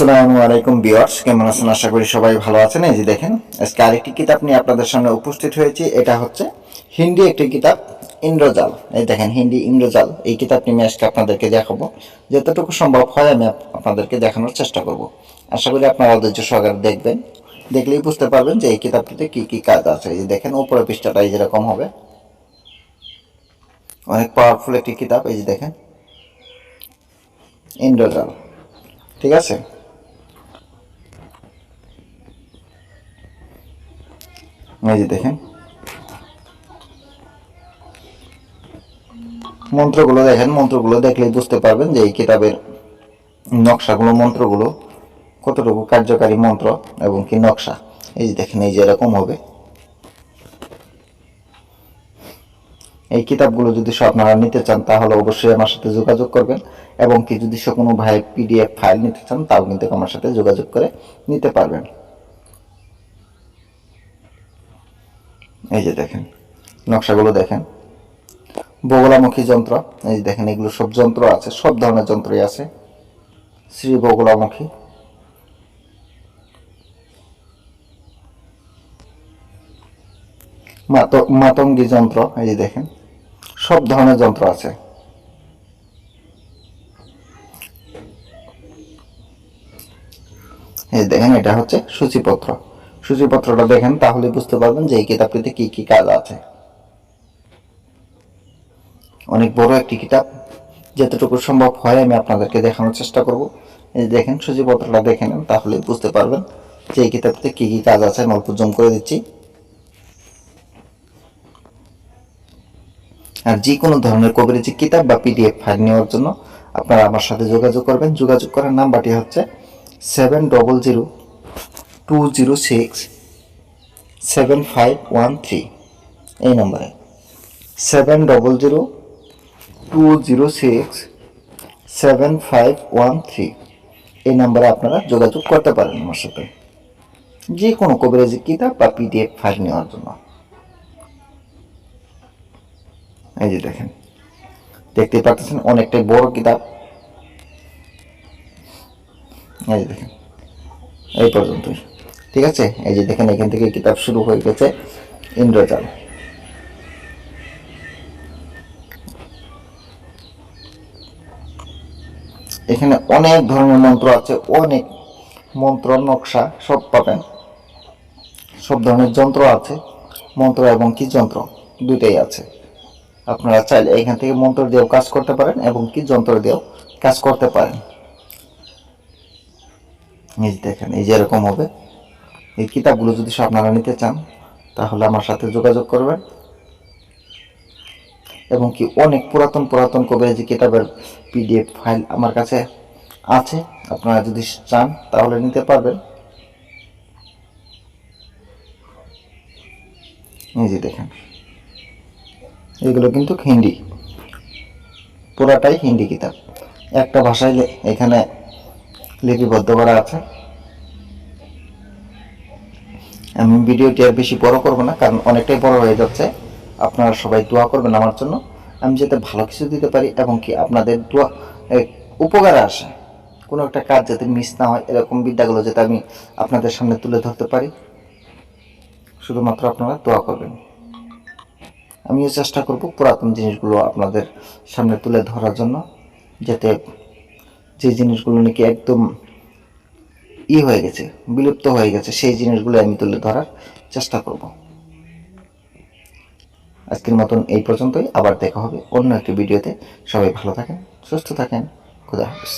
আসসালামু আলাইকুম বিয়ার্স কেমন আছেন? আশা করি সবাই ভালো আছেন। এই যে দেখেন, আজকে আরেকটি কিতাব নিয়ে আপনাদের সামনে উপস্থিত হয়েছি। এটা হচ্ছে হিন্দি একটি কিতাব, ইন্দ্রজাল। এই দেখেন, হিন্দি ইন্দ্রজাল। এই কিতাবটি আমি আজকে আপনাদেরকে দেখাবো। যতটুকু সম্ভব হয় আমি আপনাদেরকে দেখানোর চেষ্টা করব। আশা করি আপনারা ধৈর্য সহকারে দেখবেন। দেখলেই বুঝতে পারবেন যে এই কিতাবটিতে কি কি কাজ আছে। এই যে দেখেন উপরে পৃষ্ঠাটা এই যেরকম হবে। অনেক পাওয়ারফুল একটি কিতাব। এই যে দেখেন, ইন্দ্রজাল। ঠিক আছে? এই যে দেখেন। মন্ত্রগুলো দেখেন, মন্ত্রগুলো দেখলেই বুঝতে পারবেন যে এই কিতাবের নকশাগুলো, মন্ত্রগুলো কতটুকু কার্যকারী মন্ত্র এবং কি নকশা। এই যে দেখেন, এই যে এরকম হবে। এই কিতাবগুলো যদি সব আপনারা নিতে চান, তাহলে অবশ্যই আমার সাথে যোগাযোগ করবেন এবং কি যদি সে কোনো ভাই পিডিএফ ফাইল নিতে চান, তাও কিন্তু আমার সাথে যোগাযোগ করে নিতে পারবেন। এই যে দেখেন, নকশাগুলো দেখেন। বগলামুখী যন্ত্র, এই যে দেখেন, এগুলো সব যন্ত্র আছে, সব ধরনের যন্ত্রই আছে। শ্রী বগলামুখী। মাত- মাতঙ্গী যন্ত্র, এই যে দেখেন, সব ধরনের যন্ত্র আছে। এই দেখেন, এটা হচ্ছে সূচিপত্র। সূচিপত্রটা দেখেন, তাহলে বুঝতে পারবেন যে এই কিতাবটিতে কি কি কাজ আছে। অনেক বড় একটি কিতাব, যতটুকু সম্ভব হয় আমি আপনাদেরকে দেখানোর চেষ্টা করব। এই দেখেন, সূচিপত্রটা দেখে নেন, তাহলে বুঝতে পারবেন যে এই কিতাবটিতে কি কি কাজ আছে, আমি অল্প জুম করে দিচ্ছি। আর যে কোনো ধরনের কভারেজি কিতাব বা পিডিএফ ফাইল নেওয়ার জন্য আপনারা আমার সাথে যোগাযোগ করবেন। যোগাযোগ করার নাম্বারটি হচ্ছে seven double zero two zero six seven five one three এই নম্বরে। Seven double zero two zero six seven five one three এই নাম্বারে আপনারা যোগাযোগ করতে পারেন আমার সাথে। যে কোনো কভারেজি কিতাব বা পিডিএফ ফাইল নেওয়ার জন্য। এই যে দেখেন দেখতে পাচ্ছেন অনেকটাই বড় কিতাব। এই দেখেন, এই পর্যন্তই। ঠিক আছে? এই যে দেখেন, এখান থেকে কিতাব শুরু হয়ে গেছে ইন্দ্রজাল। এখানে অনেক ধরনের মন্ত্র আছে, অনেক মন্ত্র, নকশা, সব পাবেন। সব ধরনের যন্ত্র আছে, মন্ত্র এবং কি যন্ত্র? দুইটাই আছে। আপনারা চাইলে এখান থেকে মন্ত্র দিয়েও কাজ করতে পারেন এবং কি যন্ত্র দিয়েও কাজ করতে পারেন। এই দেখেন, এই যে এরকম হবে। এই কিতাবগুলো যদি আপনারা নিতে চান, তাহলে আমার সাথে যোগাযোগ করবেন। এবং কি অনেক পুরাতন পুরাতন কবিরাজি কিতাবের পিডিএফ ফাইল আমার কাছে আছে, আপনারা যদি চান, তাহলে নিতে পারবেন। এই যে দেখেন, এগুলো কিন্তু হিন্দি, পুরাটাই হিন্দি কিতাব। একটা ভাষায় এখানে লিপিবদ্ধ করা আছে। আমি ভিডিওটি আর বেশি বড় করব না, কারণ অনেকটাই বড় হয়ে যাচ্ছে। আপনারা সবাই দোয়া করবেন আমার জন্য। আমি যাতে ভালো কিছু দিতে পারি এবং কি আপনাদের দোয়া উপকারে আসে। কোনো একটা কাজ যাতে মিস না হয়, এরকম বিদ্যাগুলো যাতে আমি আপনাদের সামনে তুলে ধরতে পারি। শুধুমাত্র আপনারা দোয়া করবেন। আমিও চেষ্টা করব পুরাতন জিনিসগুলো আপনাদের সামনে তুলে ধরার জন্য, যাতে যে জিনিসগুলো নাকি একদম ই হয়ে গেছে, বিলুপ্ত হয়ে গেছে, সেই জিনিসগুলো আমি তুলে ধরার চেষ্টা করব। আজকের মতন এই পর্যন্তই, আবার দেখা হবে অন্য একটি ভিডিওতে। সবাই ভালো থাকেন, সুস্থ থাকেন, খুদা হাফিজ।